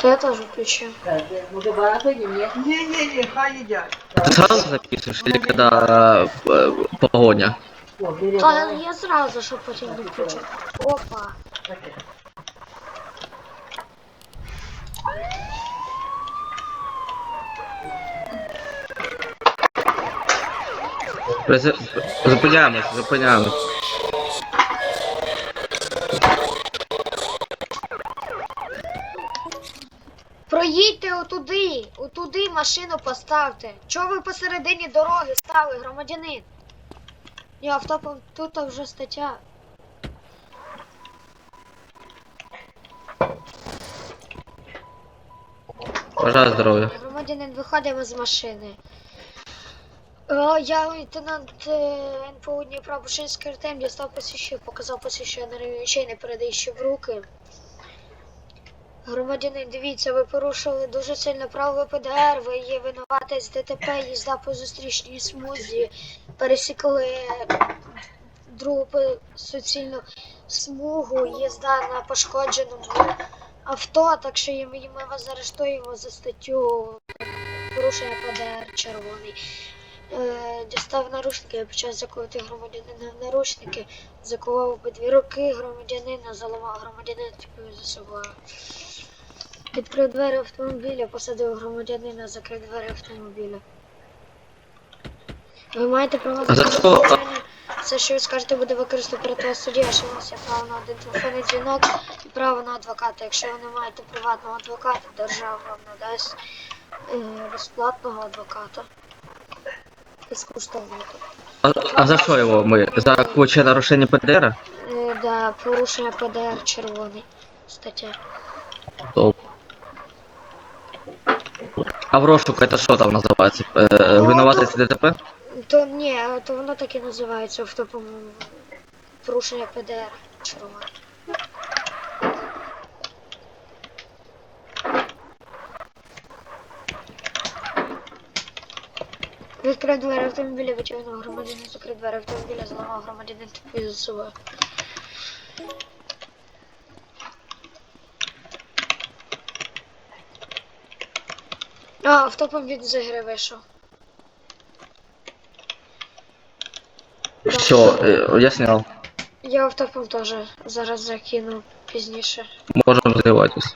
То я теж включив. Може багато ні? Ні. Не-не-не, хай едят. Ты сразу записываешь или когда э, погоня? О, бери Та давай. я зразу, щоб потім не включив. Опа. През- Зупиняємось, зупиняємось. Проїдьте отуди, отуди машину поставте. Чого ви посередині дороги стали, громадянин? Ні, автопом тут вже стаття. Бажаю здоров'я. Громадянин, виходимо з машини. О, я лейтенант е, НПУ Дніпра Бушинський Артем, дістав посвідчення, показав посвідчення на речей, не передаючи в руки. Громадянин, дивіться, ви порушили дуже сильно право ПДР, ви є винуватець ДТП, їзда по зустрічній смузі, пересікли другу суцільну смугу, їзда на пошкодженому авто, так що ми вас заарештуємо за статтю порушення ПДР червоний. Е, дістав наручники, почав закувати громадянина в наручники, закував обидві руки громадянина, заламав громадянина типу за собою. Відкрив двері автомобіля, посадив громадянина, закрив двері автомобіля. Ви маєте право за що? Все, що ви скажете, буде використано проти вас в суді, а що у вас є право на один телефонний дзвінок і право на адвоката. Якщо ви не маєте приватного адвоката, держава вам надасть е, безплатного адвоката. Безкоштовного. А, а за що його ми? За куче нарушення ПДР? Е, да, порушення ПДР червоний. Стаття. Топ. А в розшук это що там називається? Е, Винуватець ДТП? То ні, то воно так і називається в топом порушення ПДР червоний. Відкрив двері автомобіля, витягнув громадянин, закрив двері автомобіля, зламав громадянин тупі за собою. А, автопом він з ігри вийшов. Все, е, я снял. Я автопом теж зараз закину пізніше. Можем зливатись.